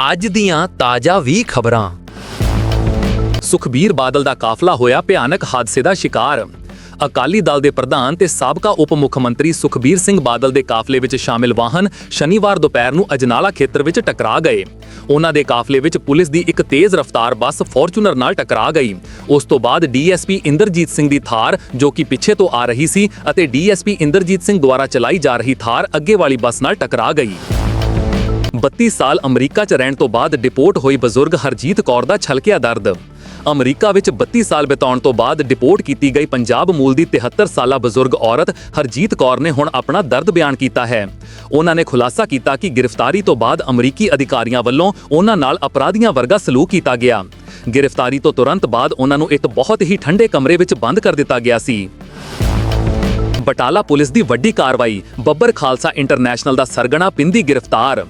ਅੱਜ ਦੀਆਂ ਤਾਜ਼ਾ ਵੀ ਖਬਰਾਂ। ਸੁਖਬੀਰ ਬਾਦਲ ਦਾ ਕਾਫਲਾ ਹੋਇਆ ਭਿਆਨਕ ਹਾਦਸੇ ਦਾ ਸ਼ਿਕਾਰ। ਅਕਾਲੀ ਦਲ ਦੇ ਪ੍ਰਧਾਨ ਤੇ ਸਾਬਕਾ ਉਪ ਮੁੱਖ ਮੰਤਰੀ ਸੁਖਬੀਰ ਸਿੰਘ ਬਾਦਲ ਦੇ ਕਾਫਲੇ ਵਿੱਚ ਸ਼ਾਮਿਲ ਵਾਹਨ ਸ਼ਨੀਵਾਰ ਦੁਪਹਿਰ ਨੂੰ ਅਜਨਾਲਾ ਖੇਤਰ ਵਿੱਚ ਟਕਰਾ ਗਏ। ਉਹਨਾਂ ਦੇ ਕਾਫਲੇ ਵਿੱਚ ਪੁਲਿਸ ਦੀ ਇੱਕ ਤੇਜ਼ ਰਫ਼ਤਾਰ ਬੱਸ ਫੋਰਚੂਨਰ ਨਾਲ ਟਕਰਾ ਗਈ। ਉਸ ਤੋਂ ਬਾਅਦ ਡੀਐਸਪੀ ਇੰਦਰਜੀਤ ਸਿੰਘ ਦੀ ਥਾਰ, ਜੋ ਕਿ ਪਿੱਛੇ ਤੋਂ ਆ ਰਹੀ ਸੀ, ਅਤੇ ਡੀਐਸਪੀ ਇੰਦਰਜੀਤ ਸਿੰਘ ਦੁਆਰਾ ਚਲਾਈ ਜਾ ਰਹੀ ਥਾਰ ਅੱਗੇ ਵਾਲੀ ਬੱਸ ਨਾਲ ਟਕਰਾ ਗਈ। 32 ਸਾਲ ਅਮਰੀਕਾ 'ਚ ਰਹਿਣ ਤੋਂ ਬਾਅਦ ਡਿਪੋਰਟ ਹੋਈ ਬਜ਼ੁਰਗ ਹਰਜੀਤ ਕੌਰ ਦਾ ਛਲਕਿਆ ਦਰਦ। ਅਮਰੀਕਾ ਵਿੱਚ 32 ਸਾਲ ਬਿਤਾਉਣ ਤੋਂ ਬਾਅਦ ਡਿਪੋਰਟ ਕੀਤੀ ਗਈ ਪੰਜਾਬ ਮੂਲ ਦੀ 73 ਸਾਲਾ ਬਜ਼ੁਰਗ ਔਰਤ ਹਰਜੀਤ ਕੌਰ ਨੇ ਹੁਣ ਆਪਣਾ ਦਰਦ ਬਿਆਨ ਕੀਤਾ ਹੈ। ਉਹਨਾਂ ਨੇ ਖੁਲਾਸਾ ਕੀਤਾ ਕਿ ਗ੍ਰਿਫਤਾਰੀ ਤੋਂ ਬਾਅਦ ਅਮਰੀਕੀ ਅਧਿਕਾਰੀਆਂ ਵੱਲੋਂ ਉਹਨਾਂ ਨਾਲ ਅਪਰਾਧੀਆਂ ਵਰਗਾ ਸਲੂਕ ਕੀਤਾ ਗਿਆ। ਗ੍ਰਿਫਤਾਰੀ ਤੋਂ ਤੁਰੰਤ ਬਾਅਦ ਉਹਨਾਂ ਨੂੰ ਇੱਕ ਬਹੁਤ ਹੀ ਠੰਡੇ ਕਮਰੇ ਵਿੱਚ ਬੰਦ ਕਰ ਦਿੱਤਾ ਗਿਆ ਸੀ। ਬਟਾਲਾ ਪੁਲਿਸ ਦੀ ਵੱਡੀ ਕਾਰਵਾਈ, ਬੱਬਰ ਖਾਲਸਾ ਇੰਟਰਨੈਸ਼ਨਲ ਦਾ ਸਰਗਣਾ ਪਿੰਦੀ ਗ੍ਰਿਫਤਾਰ।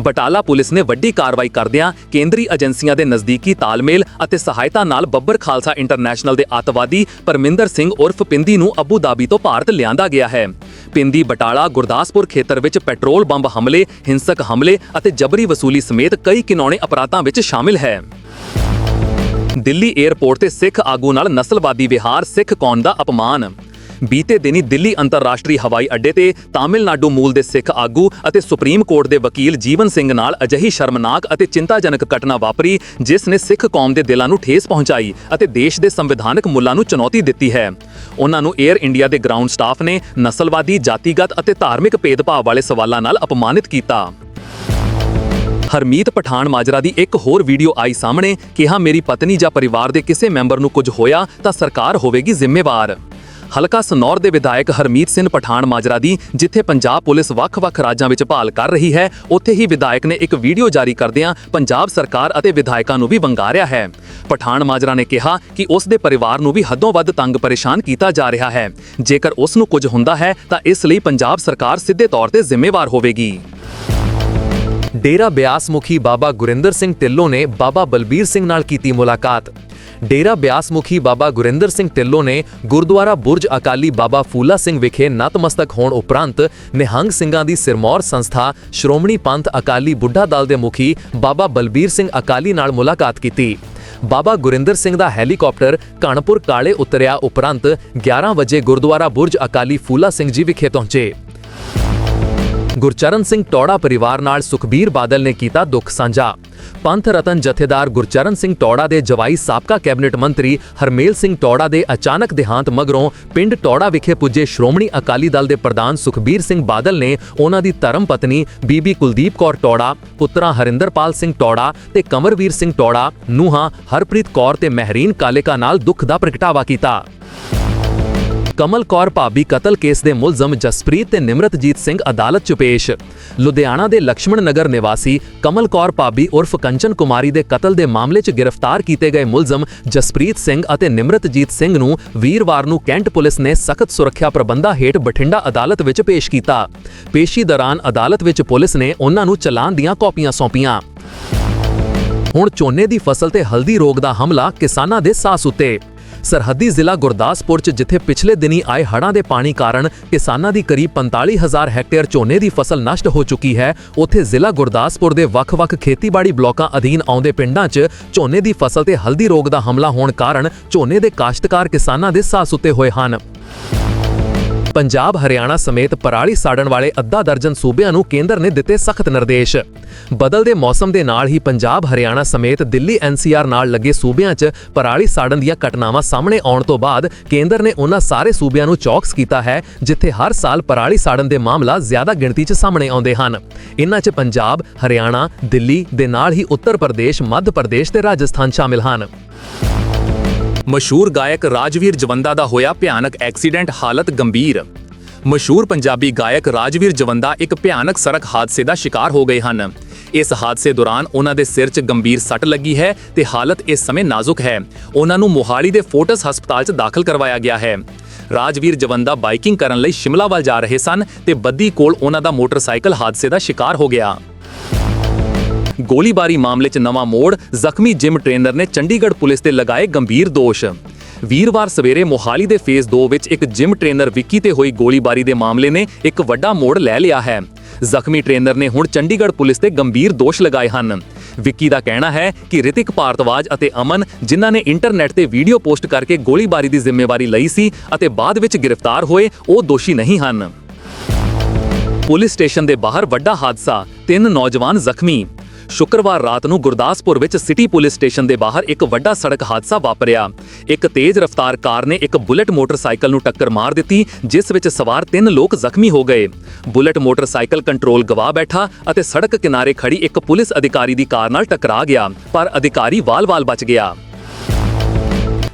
ਬਟਾਲਾ ਪੁਲਿਸ ਨੇ ਵੱਡੀ ਕਾਰਵਾਈ ਕਰਦਿਆਂ ਕੇਂਦਰੀ ਏਜੰਸੀਆਂ ਦੇ ਨਜ਼ਦੀਕੀ ਤਾਲਮੇਲ ਅਤੇ ਸਹਾਇਤਾ ਨਾਲ ਬੱਬਰ ਖਾਲਸਾ ਇੰਟਰਨੈਸ਼ਨਲ ਦੇ ਅੱਤਵਾਦੀ ਪਰਮਿੰਦਰ ਸਿੰਘ ਉਰਫ ਪਿੰਦੀ ਨੂੰ ਅਬੂ ਧਾਬੀ ਤੋਂ ਭਾਰਤ ਲਿਆਂਦਾ ਗਿਆ ਹੈ। ਪਿੰਦੀ ਬਟਾਲਾ ਗੁਰਦਾਸਪੁਰ ਖੇਤਰ ਵਿੱਚ ਪੈਟਰੋਲ ਬੰਬ ਹਮਲੇ, ਹਿੰਸਕ ਹਮਲੇ ਅਤੇ ਜਬਰੀ ਵਸੂਲੀ ਸਮੇਤ ਕਈ ਕਿਨੌਣੇ ਅਪਰਾਧਾਂ ਵਿੱਚ ਸ਼ਾਮਿਲ ਹੈ। ਦਿੱਲੀ 에ਅਰਪੋਰਟ ਤੇ ਸਿੱਖ ਆਗੂ ਨਾਲ ਨਸਲਵਾਦੀ ਵਿਹਾਰ ਸਿੱਖ ਕੌਮ ਦਾ ਅਪਮਾਨ ਬੀਤੇ ਦਿਨੀ ਦਿੱਲੀ ਅੰਤਰਰਾਸ਼ਟਰੀ ਹਵਾਈ ਅੱਡੇ ਤੇ ਤਾਮਿਲਨਾਡੂ ਮੂਲ ਦੇ ਸਿੱਖ ਆਗੂ ਅਤੇ ਸੁਪਰੀਮ ਕੋਰਟ ਦੇ ਵਕੀਲ ਜੀਵਨ ਸਿੰਘ ਨਾਲ ਅਜਿਹੀ ਸ਼ਰਮਨਾਕ ਅਤੇ ਚਿੰਤਾਜਨਕ ਘਟਨਾ ਵਾਪਰੀ, ਜਿਸ ਨੇ ਸਿੱਖ ਕੌਮ ਦੇ ਦਿਲਾਂ ਨੂੰ ਠੇਸ ਪਹੁੰਚਾਈ ਅਤੇ ਦੇਸ਼ ਦੇ ਸੰਵਿਧਾਨਕ ਮੁੱਲਾਂ ਨੂੰ ਚੁਣੌਤੀ ਦਿੱਤੀ ਹੈ। ਉਹਨਾਂ ਨੂੰ 에ਅਰ ਇੰਡੀਆ ਦੇ ਗਰਾਊਂਡ ਸਟਾਫ ਨੇ ਨਸਲਵਾਦੀ, ਜਾਤੀਗਤ ਅਤੇ ਧਾਰਮਿਕ ਭੇਦਭਾਵ ਵਾਲੇ ਸਵਾਲਾਂ ਨਾਲ ਅਪਮਾਨਿਤ ਕੀਤਾ। ਹਰਮੀਤ ਪਠਾਨ ਮਾਜਰਾ ਦੀ ਇੱਕ ਹੋਰ ਵੀਡੀਓ ਆਈ ਸਾਹਮਣੇ, ਕਿਹਾ, ਮੇਰੀ ਪਤਨੀ ਜਾਂ ਪਰਿਵਾਰ ਦੇ ਕਿਸੇ ਮੈਂਬਰ ਨੂੰ ਕੁਝ ਹੋਇਆ ਤਾਂ ਸਰਕਾਰ ਹੋਵੇਗੀ ਜ਼ਿੰਮੇਵਾਰ। ਹਲਕਾ ਸਨੌਰ ਦੇ ਵਿਧਾਇਕ ਹਰਮੀਤ ਸਿੰਘ ਪਠਾਨ ਮਾਜਰਾ ਦੀ, ਜਿੱਥੇ ਪੰਜਾਬ ਪੁਲਿਸ ਵੱਖ-ਵੱਖ ਰਾਜਾਂ ਵਿੱਚ ਭਾਲ ਕਰ ਰਹੀ ਹੈ, ਉੱਥੇ ਹੀ ਵਿਧਾਇਕ ਨੇ ਇੱਕ ਵੀਡੀਓ ਜਾਰੀ ਕਰਦਿਆਂ ਪੰਜਾਬ ਸਰਕਾਰ ਅਤੇ ਵਿਧਾਇਕਾਂ ਨੂੰ ਵੀ ਵੰਗਾਰਿਆ ਹੈ। ਪਠਾਨ ਮਾਜਰਾ ਨੇ ਕਿਹਾ ਕਿ ਉਸ ਦੇ ਪਰਿਵਾਰ ਨੂੰ ਵੀ ਹੱਦੋਂ ਵੱਧ ਤੰਗ ਪਰੇਸ਼ਾਨ ਕੀਤਾ ਜਾ ਰਿਹਾ ਹੈ। ਜੇਕਰ ਉਸ ਨੂੰ ਕੁਝ ਹੁੰਦਾ ਹੈ, ਤਾਂ ਇਸ ਲਈ ਪੰਜਾਬ ਸਰਕਾਰ ਸਿੱਧੇ ਤੌਰ ਤੇ ਜ਼ਿੰਮੇਵਾਰ ਹੋਵੇਗੀ। ਡੇਰਾ ਬਿਆਸ ਮੁਖੀ ਬਾਬਾ ਗੁਰਿੰਦਰ ਸਿੰਘ ਢਿੱਲੋਂ ਨੇ ਬਾਬਾ ਬਲਬੀਰ ਸਿੰਘ ਨਾਲ ਕੀਤੀ ਮੁਲਾਕਾਤ। ਡੇਰਾ ਬਿਆਸ ਮੁਖੀ ਬਾਬਾ ਗੁਰਿੰਦਰ ਸਿੰਘ ਟਿੱਲੋਂ ਨੇ ਗੁਰਦੁਆਰਾ ਬੁਰਜ ਅਕਾਲੀ ਬਾਬਾ ਫੂਲਾ ਸਿੰਘ ਵਿਖੇ ਨਤਮਸਤਕ ਹੋਣ ਉਪਰੰਤ ਨਿਹੰਗ ਸਿੰਘਾਂ ਦੀ ਸਿਰਮੌਰ ਸੰਸਥਾ ਸ਼੍ਰੋਮਣੀ ਪੰਥ ਅਕਾਲੀ ਬੁੱਢਾ ਦਲ ਦੇ ਮੁਖੀ ਬਾਬਾ ਬਲਬੀਰ ਸਿੰਘ ਅਕਾਲੀ ਨਾਲ ਮੁਲਾਕਾਤ ਕੀਤੀ। ਬਾਬਾ ਗੁਰਿੰਦਰ ਸਿੰਘ ਦਾ ਹੈਲੀਕਾਪਟਰ ਕਾਨਪੁਰ ਕਾਲੇ ਉਤਰਿਆ ਉਪਰੰਤ 11 ਵਜੇ ਗੁਰਦੁਆਰਾ ਬੁਰਜ ਅਕਾਲੀ ਫੂਲਾ ਸਿੰਘ ਜੀ ਵਿਖੇ ਪਹੁੰਚੇ। ਗੁਰਚਰਨ ਸਿੰਘ ਟੌੜਾ ਪਰਿਵਾਰ ਨਾਲ ਸੁਖਬੀਰ ਬਾਦਲ ਨੇ ਕੀਤਾ ਦੁੱਖ ਸਾਂਝਾ। ਪੰਥ ਰਤਨ ਜਥੇਦਾਰ ਗੁਰਚਰਨ ਸਿੰਘ ਟੌੜਾ ਦੇ ਜਵਾਈ ਸਾਬਕਾ ਕੈਬਨਿਟ ਮੰਤਰੀ ਹਰਮੇਲ ਸਿੰਘ ਟੌੜਾ ਦੇ ਅਚਾਨਕ ਦੇਹਾਂਤ ਮਗਰੋਂ ਪਿੰਡ ਟੌੜਾ ਵਿਖੇ ਪੁੱਜੇ ਸ਼੍ਰੋਮਣੀ ਅਕਾਲੀ ਦਲ ਦੇ ਪ੍ਰਧਾਨ ਸੁਖਬੀਰ ਸਿੰਘ ਬਾਦਲ ਨੇ ਉਹਨਾਂ ਦੀ ਧਰਮ ਪਤਨੀ ਬੀਬੀ ਕੁਲਦੀਪ ਕੌਰ ਟੌੜਾ, ਪੁੱਤਰਾ ਹਰਿੰਦਰਪਾਲ ਸਿੰਘ ਟੌੜਾ ਤੇ ਕੰਵਰਵੀਰ ਸਿੰਘ ਟੌੜਾ, ਨੂੰਹਾਂ ਹਰਪ੍ਰੀਤ ਕੌਰ ਤੇ ਮਹਿਰੀਨ ਕਾਲੇਕਾ ਨਾਲ ਦੁੱਖ ਦਾ ਪ੍ਰਗਟਾਵਾ ਕੀਤਾ। ਕਮਲ ਕੌਰ ਭਾਬੀ ਕਤਲ ਕੇਸ ਦੇ ਮੁਲਜ਼ਮ ਜਸਪ੍ਰੀਤ ਤੇ ਨਿਮਰਤਜੀਤ ਸਿੰਘ ਅਦਾਲਤ 'ਚ ਪੇਸ਼। ਲੁਧਿਆਣਾ ਦੇ ਲਕਸ਼ਮਣ ਨਗਰ ਨਿਵਾਸੀ ਕਮਲ ਕੌਰ ਭਾਬੀ ਉਰਫ ਕੰਚਨ ਕੁਮਾਰੀ ਦੇ ਕਤਲ ਦੇ ਮਾਮਲੇ 'ਚ ਗ੍ਰਿਫਤਾਰ ਕੀਤੇ ਗਏ ਮੁਲਜ਼ਮ ਜਸਪ੍ਰੀਤ ਸਿੰਘ ਅਤੇ ਨਿਮਰਤਜੀਤ ਸਿੰਘ ਨੂੰ ਵੀਰਵਾਰ ਨੂੰ ਕੈਂਟ ਪੁਲਿਸ ਨੇ ਸਖਤ ਸੁਰੱਖਿਆ ਪ੍ਰਬੰਧਾਂ ਹੇਠ ਬਠਿੰਡਾ ਅਦਾਲਤ ਵਿੱਚ ਪੇਸ਼ ਕੀਤਾ। ਪੇਸ਼ੀ ਦੌਰਾਨ ਅਦਾਲਤ ਵਿੱਚ ਪੁਲਿਸ ਨੇ ਉਹਨਾਂ ਨੂੰ ਚਲਾਨ ਦੀਆਂ ਕਾਪੀਆਂ ਸੌਂਪੀਆਂ। ਹੁਣ ਝੋਨੇ ਦੀ ਫਸਲ ਤੇ ਹਲਦੀ ਰੋਗ ਦਾ ਹਮਲਾ ਕਿਸਾਨਾਂ ਦੇ ਸਾਹ ਉੱਤੇ ਸਰਹੱਦੀ ਜ਼ਿਲ੍ਹਾ ਗੁਰਦਾਸਪੁਰ 'ਚ, ਜਿੱਥੇ ਪਿਛਲੇ ਦਿਨੀ ਆਏ ਹੜ੍ਹਾਂ ਦੇ ਪਾਣੀ ਕਾਰਨ ਕਿਸਾਨਾਂ ਦੀ ਕਰੀਬ 45000 ਹੈਕਟੇਅਰ ਝੋਨੇ ਦੀ ਫਸਲ ਨਸ਼ਟ ਹੋ ਚੁੱਕੀ ਹੈ। ਉੱਥੇ ਜ਼ਿਲ੍ਹਾ ਗੁਰਦਾਸਪੁਰ ਦੇ ਵੱਖ-ਵੱਖ ਖੇਤੀਬਾੜੀ ਬਲਾਕਾਂ ਅਧੀਨ ਆਉਂਦੇ ਪਿੰਡਾਂ 'ਚ ਝੋਨੇ ਦੀ ਫਸਲ ਤੇ ਹਲਦੀ ਰੋਗ ਦਾ ਹਮਲਾ ਹੋਣ ਕਾਰਨ ਝੋਨੇ ਦੇ ਕਾਸ਼ਤਕਾਰ ਕਿਸਾਨਾਂ ਦੇ ਸਾਹ ਸੁੱਤੇ ਹੋਏ ਹਨ। ਪੰਜਾਬ, ਹਰਿਆਣਾ ਸਮੇਤ ਪਰਾਲੀ ਸਾੜਨ ਵਾਲੇ ਅੱਧਾ ਦਰਜਨ ਸੂਬਿਆਂ ਨੂੰ ਕੇਂਦਰ ਨੇ ਦਿੱਤੇ ਸਖਤ ਨਿਰਦੇਸ਼। ਬਦਲਦੇ ਮੌਸਮ ਦੇ ਨਾਲ ਹੀ ਪੰਜਾਬ, ਹਰਿਆਣਾ ਸਮੇਤ ਦਿੱਲੀ ਐਨਸੀਆਰ ਨਾਲ ਲੱਗੇ ਸੂਬਿਆਂ 'ਚ ਪਰਾਲੀ ਸਾੜਨ ਦੀਆਂ ਘਟਨਾਵਾਂ ਸਾਹਮਣੇ ਆਉਣ ਤੋਂ ਬਾਅਦ ਕੇਂਦਰ ਨੇ ਉਹਨਾਂ ਸਾਰੇ ਸੂਬਿਆਂ ਨੂੰ ਚੌਕਸ ਕੀਤਾ ਹੈ, ਜਿੱਥੇ ਹਰ ਸਾਲ ਪਰਾਲੀ ਸਾੜਨ ਦੇ ਮਾਮਲਾ ਜ਼ਿਆਦਾ ਗਿਣਤੀ 'ਚ ਸਾਹਮਣੇ ਆਉਂਦੇ ਹਨ। ਇਨ੍ਹਾਂ 'ਚ ਪੰਜਾਬ, ਹਰਿਆਣਾ, ਦਿੱਲੀ ਦੇ ਨਾਲ ਹੀ ਉੱਤਰ ਪ੍ਰਦੇਸ਼, ਮੱਧ ਪ੍ਰਦੇਸ਼ ਤੇ ਰਾਜਸਥਾਨ ਸ਼ਾਮਿਲ ਹਨ। ਮਸ਼ਹੂਰ ਗਾਇਕ ਰਾਜਵੀਰ ਜਵੰਦਾ ਦਾ ਹੋਇਆ ਭਿਆਨਕ ਐਕਸੀਡੈਂਟ, ਹਾਲਤ ਗੰਭੀਰ। ਮਸ਼ਹੂਰ ਪੰਜਾਬੀ ਗਾਇਕ ਰਾਜਵੀਰ ਜਵੰਦਾ ਇੱਕ ਭਿਆਨਕ ਸੜਕ ਹਾਦਸੇ ਦਾ ਸ਼ਿਕਾਰ ਹੋ ਗਏ ਹਨ। ਇਸ ਹਾਦਸੇ ਦੌਰਾਨ ਉਹਨਾਂ ਦੇ ਸਿਰ 'ਚ ਗੰਭੀਰ ਸੱਟ ਲੱਗੀ ਹੈ ਤੇ ਹਾਲਤ ਇਸ ਸਮੇਂ ਨਾਜ਼ੁਕ ਹੈ। ਉਹਨਾਂ ਨੂੰ ਮੋਹਾਲੀ ਦੇ ਫੋਰਟਸ ਹਸਪਤਾਲ 'ਚ ਦਾਖਲ ਕਰਵਾਇਆ ਗਿਆ ਹੈ। ਰਾਜਵੀਰ ਜਵੰਦਾ ਬਾਈਕਿੰਗ ਕਰਨ ਲਈ ਸ਼ਿਮਲਾ ਵੱਲ ਜਾ ਰਹੇ ਸਨ ਤੇ ਬੱਦੀ ਕੋਲ ਉਹਨਾਂ ਦਾ ਮੋਟਰਸਾਈਕਲ ਹਾਦਸੇ ਦਾ ਸ਼ਿਕਾਰ ਹੋ ਗਿਆ। ਗੋਲੀਬਾਰੀ ਮਾਮਲੇ 'ਚ ਨਵਾਂ ਮੋੜ, ਜ਼ਖਮੀ ਜਿਮ ਟ੍ਰੇਨਰ ਨੇ ਚੰਡੀਗੜ੍ਹ ਪੁਲਿਸ ਤੇ ਲਗਾਏ ਗੰਭੀਰ ਦੋਸ਼। ਵੀਰਵਾਰ ਸਵੇਰੇ ਮੋਹਾਲੀ ਦੇ ਫੇਸ 2 ਵਿੱਚ ਇੱਕ ਜਿਮ ਟ੍ਰੇਨਰ ਵਿੱਕੀ ਤੇ ਹੋਈ ਗੋਲੀਬਾਰੀ ਦੇ ਮਾਮਲੇ ਨੇ ਇੱਕ ਵੱਡਾ ਮੋੜ ਲੈ ਲਿਆ ਹੈ। ਜ਼ਖਮੀ ਟ੍ਰੇਨਰ ਨੇ ਹੁਣ ਚੰਡੀਗੜ੍ਹ ਪੁਲਿਸ ਤੇ ਗੰਭੀਰ ਦੋਸ਼ ਲਗਾਏ ਹਨ। ਵਿੱਕੀ ਦਾ ਕਹਿਣਾ ਹੈ ਕਿ ਰਿਤਿਕ ਭਾਰਤਵਾਜ ਅਤੇ ਅਮਨ, ਜਿਨ੍ਹਾਂ ਨੇ ਇੰਟਰਨੈਟ ਤੇ ਵੀਡੀਓ ਪੋਸਟ ਕਰਕੇ ਗੋਲੀਬਾਰੀ ਦੀ ਜ਼ਿੰਮੇਵਾਰੀ ਲਈ ਸੀ ਅਤੇ ਬਾਅਦ ਵਿੱਚ ਗ੍ਰਿਫਤਾਰ ਹੋਏ, ਉਹ ਦੋਸ਼ੀ ਨਹੀਂ ਹਨ। ਪੁਲਿਸ ਸਟੇਸ਼ਨ ਦੇ ਬਾਹਰ ਵੱਡਾ ਹਾਦਸਾ, ਤਿੰਨ ਨੌਜਵਾਨ ਜ਼ਖਮੀ। ਸ਼ੁੱਕਰਵਾਰ ਰਾਤ ਨੂੰ ਗੁਰਦਾਸਪੁਰ ਵਿੱਚ ਸਿਟੀ ਪੁਲਿਸ ਸਟੇਸ਼ਨ ਦੇ ਬਾਹਰ ਇੱਕ ਵੱਡਾ ਸੜਕ ਹਾਦਸਾ ਵਾਪਰਿਆ। ਇੱਕ ਤੇਜ਼ ਰਫ਼ਤਾਰ ਕਾਰ ਨੇ ਇੱਕ ਬੁਲਟ ਮੋਟਰਸਾਈਕਲ ਨੂੰ ਟੱਕਰ ਮਾਰ ਦਿੱਤੀ, ਜਿਸ ਵਿੱਚ ਸਵਾਰ ਤਿੰਨ ਲੋਕ ਜ਼ਖਮੀ ਹੋ ਗਏ। ਬੁਲਟ ਮੋਟਰਸਾਈਕਲ ਕੰਟਰੋਲ ਗਵਾ ਬੈਠਾ ਅਤੇ ਸੜਕ ਕਿਨਾਰੇ ਖੜੀ ਇੱਕ ਪੁਲਿਸ ਅਧਿਕਾਰੀ ਦੀ ਕਾਰ ਨਾਲ ਟਕਰਾ ਗਿਆ, ਪਰ ਅਧਿਕਾਰੀ ਵਾਲ-ਵਾਲ ਬਚ ਗਿਆ।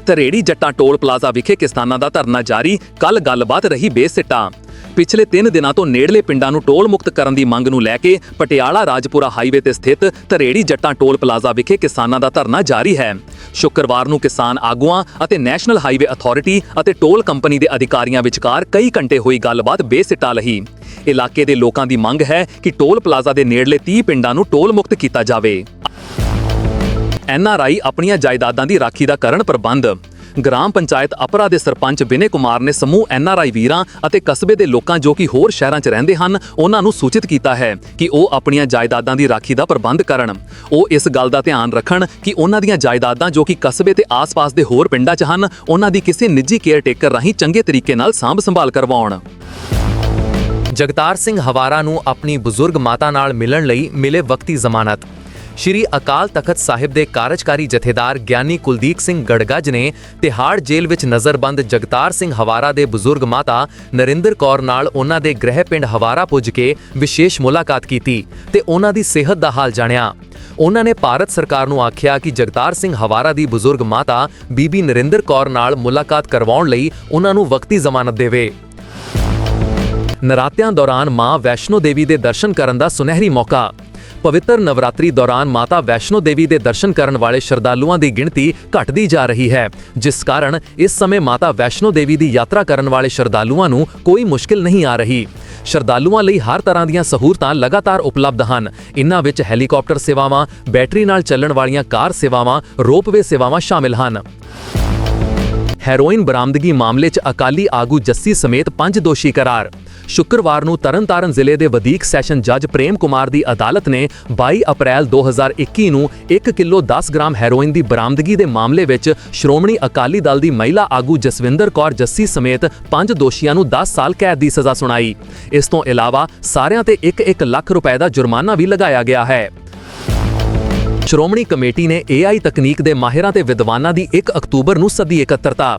ਤਰੇੜੀ ਜੱਟਾਂ ਟੋਲ ਪਲਾਜ਼ਾ ਵਿਖੇ ਕਿਸਾਨਾਂ ਦਾ ਧਰਨਾ ਜਾਰੀ ਕੱਲ ਗੱਲਬਾਤ ਰਹੀ ਬੇਸਿੱਟਾ। ਪਿਛਲੇ 3 ਦਿਨਾਂ ਤੋਂ ਨੇੜਲੇ ਪਿੰਡਾਂ ਨੂੰ ਟੋਲ ਮੁਕਤ ਕਰਨ ਦੀ ਮੰਗ ਨੂੰ ਲੈ ਕੇ ਪਟਿਆਲਾ ਰਾਜਪੁਰਾ ਹਾਈਵੇ ਤੇ ਸਥਿਤ ਤਰੇੜੀ ਜੱਟਾਂ ਟੋਲ ਪਲਾਜ਼ਾ ਵਿਖੇ ਕਿਸਾਨਾਂ ਦਾ ਧਰਨਾ ਜਾਰੀ ਹੈ। ਸ਼ੁੱਕਰਵਾਰ ਨੂੰ ਕਿਸਾਨ ਆਗੂਆਂ ਅਤੇ ਨੈਸ਼ਨਲ ਹਾਈਵੇ ਅਥਾਰਟੀ ਅਤੇ ਟੋਲ ਕੰਪਨੀ ਦੇ ਅਧਿਕਾਰੀਆਂ ਵਿਚਕਾਰ ਕਈ ਘੰਟੇ ਹੋਈ ਗੱਲਬਾਤ ਬੇਸਿੱਟਾ ਰਹੀ ਇਲਾਕੇ ਦੇ ਲੋਕਾਂ ਦੀ ਮੰਗ ਹੈ ਕਿ ਟੋਲ ਪਲਾਜ਼ਾ ਦੇ ਨੇੜਲੇ 30 ਪਿੰਡਾਂ ਨੂੰ ਟੋਲ ਮੁਕਤ ਕੀਤਾ ਜਾਵੇ। ਐਨਆਰਆਈ ਆਪਣੀਆਂ ਜਾਇਦਾਦਾਂ ਦੀ ਰਾਖੀ ਦਾ ਕਰਨ ਪ੍ਰਬੰਧ ਗ੍ਰਾਮ ਪੰਚਾਇਤ ਅਪਰਾ ਦੇ ਸਰਪੰਚ ਬਿਨੇ ਕੁਮਾਰ ਨੇ ਸਮੂਹ ਐਨਆਰਆਈ ਵੀਰਾਂ ਅਤੇ ਕਸਬੇ ਦੇ ਲੋਕਾਂ ਜੋ ਕਿ ਹੋਰ ਸ਼ਹਿਰਾਂ 'ਚ ਰਹਿੰਦੇ ਹਨ, ਉਹਨਾਂ ਨੂੰ ਸੂਚਿਤ ਕੀਤਾ ਹੈ ਕਿ ਉਹ ਆਪਣੀਆਂ ਜਾਇਦਾਦਾਂ ਦੀ ਰਾਖੀ ਦਾ ਪ੍ਰਬੰਧ ਕਰਨ। ਉਹ ਇਸ ਗੱਲ ਦਾ ਧਿਆਨ ਰੱਖਣ ਕਿ ਉਹਨਾਂ ਦੀਆਂ ਜਾਇਦਾਦਾਂ ਜੋ ਕਿ ਕਸਬੇ ਤੇ ਆਸ-ਪਾਸ ਦੇ ਹੋਰ ਪਿੰਡਾਂ 'ਚ ਹਨ, ਉਹਨਾਂ ਦੀ ਕਿਸੇ ਨਿੱਜੀ ਕੇਅਰ ਟੇਕਰ ਰਾਹੀਂ ਚੰਗੇ ਤਰੀਕੇ ਨਾਲ ਸਾਂਭ ਸੰਭਾਲ ਕਰਵਾਉਣ। ਜਗਤਾਰ ਸਿੰਘ ਹਵਾਰਾ ਨੂੰ ਆਪਣੀ ਬਜ਼ੁਰਗ ਮਾਤਾ ਨਾਲ ਮਿਲਣ ਲਈ ਮਿਲੇ ਵਕਤੀ ਜ਼ਮਾਨਤ। ਸ਼੍ਰੀ ਅਕਾਲ ਤਖਤ ਸਾਹਿਬ ਦੇ ਕਾਰਜਕਾਰੀ ਜਥੇਦਾਰ ਗਿਆਨੀ ਕੁਲਦੀਪ ਸਿੰਘ ਗੜਗਜ ਨੇ ਤਿਹਾੜ ਜੇਲ੍ਹ ਵਿੱਚ ਨਜ਼ਰਬੰਦ ਜਗਤਾਰ ਸਿੰਘ ਹਵਾਰਾ ਦੇ ਬਜ਼ੁਰਗ ਮਾਤਾ ਨਰਿੰਦਰ ਕੌਰ ਨਾਲ ਉਹਨਾਂ ਦੇ ਗ੍ਰਹਿ ਪਿੰਡ ਹਵਾਰਾ ਪੁੱਜ ਕੇ ਵਿਸ਼ੇਸ਼ ਮੁਲਾਕਾਤ ਕੀਤੀ ਤੇ ਉਹਨਾਂ ਦੀ ਸਿਹਤ ਦਾ ਹਾਲ ਜਾਣਿਆ। ਉਹਨਾਂ ਨੇ ਭਾਰਤ ਸਰਕਾਰ ਨੂੰ ਆਖਿਆ ਕਿ ਜਗਤਾਰ ਸਿੰਘ ਹਵਾਰਾ ਦੀ ਬਜ਼ੁਰਗ ਮਾਤਾ ਬੀਬੀ ਨਰਿੰਦਰ ਕੌਰ ਨਾਲ ਮੁਲਾਕਾਤ ਕਰਵਾਉਣ ਲਈ ਉਹਨਾਂ ਨੂੰ ਵਕਤੀ ਜ਼ਮਾਨਤ ਦੇਵੇ। ਨਰਾਤਿਆਂ ਦੌਰਾਨ ਮਾਂ ਵੈਸ਼ਨੋ ਦੇਵੀ ਦੇ ਦਰਸ਼ਨ ਕਰਨ ਦਾ ਸੁਨਹਿਰੀ ਮੌਕਾ। ਪਵਿੱਤਰ ਨਵਰਾਤਰੀ ਦੌਰਾਨ ਮਾਤਾ ਵੈਸ਼ਨੋ ਦੇਵੀ ਦੇ ਦਰਸ਼ਨ ਕਰਨ ਵਾਲੇ ਸ਼ਰਧਾਲੂਆਂ ਦੀ ਗਿਣਤੀ ਘਟਦੀ ਜਾ ਰਹੀ ਹੈ। ਜਿਸ ਕਾਰਨ ਇਸ ਸਮੇਂ ਮਾਤਾ ਵੈਸ਼ਨੋ ਦੇਵੀ ਦੀ ਯਾਤਰਾ ਕਰਨ ਵਾਲੇ ਸ਼ਰਧਾਲੂਆਂ ਨੂੰ ਕੋਈ ਮੁਸ਼ਕਿਲ ਨਹੀਂ ਆ ਰਹੀ। ਸ਼ਰਧਾਲੂਆਂ ਲਈ ਹਰ ਤਰ੍ਹਾਂ ਦੀਆਂ ਸਹੂਲਤਾਂ ਲਗਾਤਾਰ ਉਪਲਬਧ ਹਨ। ਇਨ੍ਹਾਂ ਵਿੱਚ ਹੈਲੀਕਾਪਟਰ ਸੇਵਾਵਾਂ, ਬੈਟਰੀ ਨਾਲ ਚੱਲਣ ਵਾਲੀਆਂ ਕਾਰ ਸੇਵਾਵਾਂ, ਰੋਪਵੇ ਸੇਵਾਵਾਂ ਸ਼ਾਮਿਲ ਹਨ। ਹੈਰੋਇਨ ਬਰਾਮਦਗੀ ਮਾਮਲੇ 'ਚ ਅਕਾਲੀ ਆਗੂ ਜੱਸੀ ਸਮੇਤ ਪੰਜ ਦੋਸ਼ੀ ਕਰਾਰ। ਸ਼ੁੱਕਰਵਾਰ ਨੂੰ ਤਰਨਤਾਰਨ ਜ਼ਿਲ੍ਹੇ ਦੇ ਵਧੀਕ ਸੈਸ਼ਨ ਜੱਜ ਪ੍ਰੇਮ ਕੁਮਾਰ ਦੀ ਅਦਾਲਤ ਨੇ 22 ਅਪ੍ਰੈਲ 2021 ਨੂੰ 1 ਕਿਲੋ 10 ਗ੍ਰਾਮ ਹੈਰੋਇਨ ਦੀ ਬਰਾਮਦਗੀ ਦੇ ਮਾਮਲੇ ਵਿੱਚ ਸ਼੍ਰੋਮਣੀ ਅਕਾਲੀ ਦਲ ਦੀ ਮਹਿਲਾ ਆਗੂ ਜਸਵਿੰਦਰ ਕੌਰ ਜੱਸੀ ਸਮੇਤ ਪੰਜ ਦੋਸ਼ੀਆਂ ਨੂੰ 10 ਸਾਲ ਕੈਦ ਦੀ ਸਜ਼ਾ ਸੁਣਾਈ। ਇਸ ਤੋਂ ਇਲਾਵਾ ਸਾਰਿਆਂ ਤੇ 1-1 ਲੱਖ ਰੁਪਏ ਦਾ ਜੁਰਮਾਨਾ ਵੀ ਲਗਾਇਆ ਗਿਆ ਹੈ। ਸ਼੍ਰੋਮਣੀ ਕਮੇਟੀ ਨੇ AI ਤਕਨੀਕ ਦੇ ਮਾਹਿਰਾਂ ਤੇ ਵਿਦਵਾਨਾਂ ਦੀ 1 ਅਕਤੂਬਰ ਨੂੰ ਸੱਦੀ ਇਕੱਤਰਤਾ।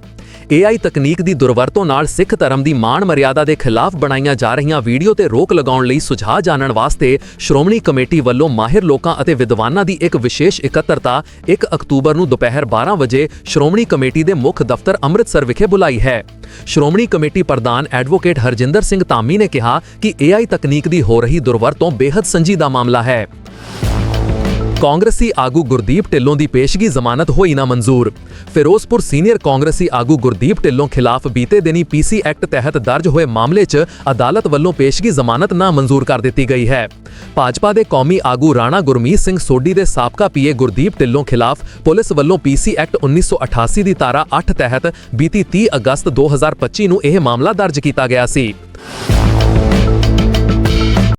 AI ਤਕਨੀਕ ਦੀ ਦੁਰਵਰਤੋਂ ਨਾਲ ਸਿੱਖ ਧਰਮ ਦੀ ਮਾਣ ਮਰਿਆਦਾ ਦੇ ਖਿਲਾਫ ਬਣਾਈਆਂ ਜਾ ਰਹੀਆਂ ਵੀਡੀਓ ਤੇ ਰੋਕ ਲਗਾਉਣ ਲਈ ਸੁਝਾਅ ਜਾਣਨ ਵਾਸਤੇ ਸ਼੍ਰੋਮਣੀ ਕਮੇਟੀ ਵੱਲੋਂ ਮਾਹਿਰ ਲੋਕਾਂ ਅਤੇ ਵਿਦਵਾਨਾਂ ਦੀ ਇੱਕ ਵਿਸ਼ੇਸ਼ ਇਕੱਤਰਤਾ 1 ਅਕਤੂਬਰ ਨੂੰ ਦੁਪਹਿਰ 12 ਵਜੇ ਸ਼੍ਰੋਮਣੀ ਕਮੇਟੀ ਦੇ ਮੁੱਖ ਦਫ਼ਤਰ ਅੰਮ੍ਰਿਤਸਰ ਵਿਖੇ ਬੁਲਾਈ ਹੈ। ਸ਼੍ਰੋਮਣੀ ਕਮੇਟੀ ਪ੍ਰਧਾਨ ਐਡਵੋਕੇਟ ਹਰਜਿੰਦਰ ਸਿੰਘ ਧਾਮੀ ਨੇ ਕਿਹਾ ਕਿ AI ਤਕਨੀਕ ਦੀ ਹੋ ਰਹੀ ਦੁਰਵਰਤੋਂ ਬੇहद ਸੰਜੀਦਾ ਮਾਮਲਾ ਹੈ। ਕਾਂਗਰਸੀ ਆਗੂ ਗੁਰਦੀਪ ਢਿੱਲੋਂ ਦੀ ਪੇਸ਼ਗੀ ਜ਼ਮਾਨਤ ਹੋਈ ਨਾ ਮਨਜ਼ੂਰ। ਫਿਰੋਜ਼ਪੁਰ ਸੀਨੀਅਰ ਕਾਂਗਰਸੀ ਆਗੂ ਗੁਰਦੀਪ ਢਿੱਲੋਂ ਖਿਲਾਫ ਬੀਤੇ ਦਿਨੀ ਪੀਸੀ ਐਕਟ ਤਹਿਤ ਦਰਜ ਹੋਏ ਮਾਮਲੇ 'ਚ ਅਦਾਲਤ ਵੱਲੋਂ ਪੇਸ਼ਗੀ ਜ਼ਮਾਨਤ ਨਾ ਮਨਜ਼ੂਰ ਕਰ ਦਿੱਤੀ ਗਈ ਹੈ। ਭਾਜਪਾ ਦੇ ਕੌਮੀ ਆਗੂ ਰਾਣਾ ਗੁਰਮੀਤ ਸਿੰਘ ਸੋਢੀ ਦੇ ਸਾਬਕਾ ਪੀਏ ਗੁਰਦੀਪ ਢਿੱਲੋਂ ਖਿਲਾਫ ਪੁਲਿਸ ਵੱਲੋਂ ਪੀਸੀ ਐਕਟ 1988 ਦੀ ਧਾਰਾ 8 ਤਹਿਤ ਬੀਤੀ 30 ਅਗਸਤ 2025 ਨੂੰ ਇਹ ਮਾਮਲਾ ਦਰਜ ਕੀਤਾ ਗਿਆ ਸੀ।